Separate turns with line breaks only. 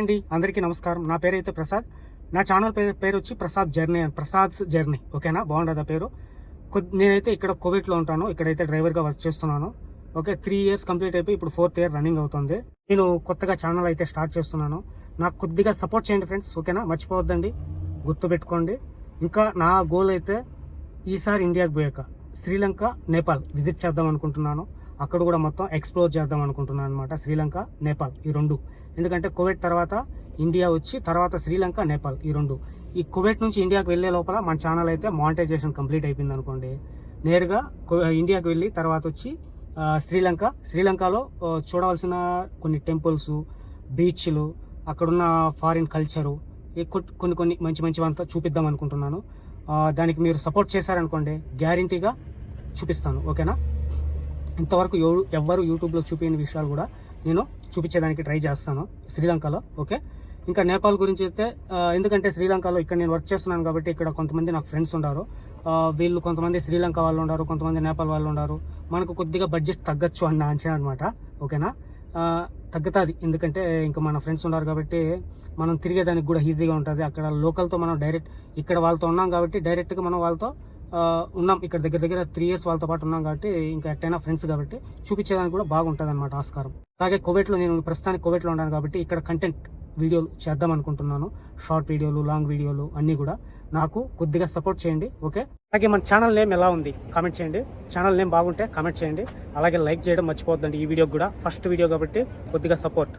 అండి అందరికీ నమస్కారం. నా పేరు అయితే ప్రసాద్. నా ఛానల్ పేరు పేరు వచ్చి ప్రసాద్ జర్నీ అని ప్రసాద్స్ జర్నీ ఓకేనా? బాగుండదా పేరు? నేనైతే ఇక్కడ కోవిడ్లో ఉంటాను. ఇక్కడైతే డ్రైవర్గా వర్క్ చేస్తున్నాను. ఓకే త్రీ ఇయర్స్ కంప్లీట్ అయిపోయి ఇప్పుడు ఫోర్త్ ఇయర్ రన్నింగ్ అవుతుంది. నేను కొత్తగా ఛానల్ అయితే స్టార్ట్ చేస్తున్నాను. నాకు కొద్దిగా సపోర్ట్ చేయండి ఫ్రెండ్స్ ఓకేనా? మర్చిపోవద్దండి. గుర్తుపెట్టుకోండి. ఇంకా నా గోల్ అయితే ఈసారి ఇండియాకి పోయాక శ్రీలంక నేపాల్ విజిట్ చేద్దాం అనుకుంటున్నాను. అక్కడ కూడా మొత్తం ఎక్స్ప్లోర్ చేద్దాం అనుకుంటున్నాను అనమాట శ్రీలంక నేపాల్ ఈ రెండు. ఎందుకంటే కువైట్ తర్వాత ఇండియా వచ్చి తర్వాత శ్రీలంక నేపాల్ ఈ రెండు. ఈ కువైట్ నుంచి ఇండియాకి వెళ్ళే లోపల మన ఛానల్ అయితే మానిటైజేషన్ కంప్లీట్ అయిపోయింది అనుకోండి. నేరుగా ఇండియాకి వెళ్ళి తర్వాత వచ్చి శ్రీలంక. శ్రీలంకలో చూడవలసిన కొన్ని టెంపుల్స్ బీచ్లు అక్కడున్న ఫారిన్ కల్చరు కొన్ని కొన్ని మంచి మంచివంతా చూపిద్దాం అనుకుంటున్నాను. దానికి మీరు సపోర్ట్ చేశారనుకోండి గ్యారంటీగా చూపిస్తాను. ఓకేనా? ఇంతవరకు ఎవరు ఎవ్వరు యూట్యూబ్లో చూపించిన విషయాలు కూడా నేను చూపించేదానికి ట్రై చేస్తాను. శ్రీలంకలో ఓకే? ఇంకా నేపాల్ గురించి అయితే ఎందుకంటే శ్రీలంకలో ఇక్కడ నేను వర్క్ చేస్తున్నాను కాబట్టి ఇక్కడ కొంతమంది నాకు ఫ్రెండ్స్ ఉన్నారు వీళ్ళు కొంతమంది శ్రీలంక వాళ్ళు ఉన్నారు కొంతమంది నేపాల్ వాళ్ళు ఉన్నారు మనకు కొద్దిగా బడ్జెట్ తగ్గచ్చు అన్న అంచనా అనమాట ఓకేనా? తగ్గుతుంది. ఎందుకంటే ఇంకా మన ఫ్రెండ్స్ ఉన్నారు కాబట్టి మనం తిరిగేదానికి కూడా ఈజీగా ఉంటుంది. అక్కడ లోకల్తో మనం డైరెక్ట్ ఇక్కడ వాళ్ళతో ఉన్నాం కాబట్టి డైరెక్ట్గా మనం వాళ్ళతో ఉన్నాం. ఇక్కడ దగ్గర దగ్గర త్రీ ఇయర్స్ వాళ్ళతో పాటు ఉన్నాం కాబట్టి ఇంకా ఎట్టైనా ఫ్రెండ్స్ కాబట్టి చూపించేదానికి కూడా బాగుంటుంది అనమాట ఆస్కారం. అలాగే కోవిట్లో నేను ప్రస్తుతానికి కోవిట్లో ఉన్నాను కాబట్టి ఇక్కడ కంటెంట్ వీడియోలు చేద్దాం అనుకుంటున్నాను. షార్ట్ వీడియోలు లాంగ్ వీడియోలు అన్నీ కూడా. నాకు కొద్దిగా సపోర్ట్ చేయండి ఓకే అలాగే మన ఛానల్ నేమ్ ఎలా ఉంది? కామెంట్ చేయండి. ఛానల్ నేమ్ బాగుంటే కామెంట్ చేయండి. అలాగే లైక్ చేయడం మర్చిపోద్దండి ఈ వీడియోకి కూడా. ఫస్ట్ వీడియో కాబట్టి కొద్దిగా సపోర్ట్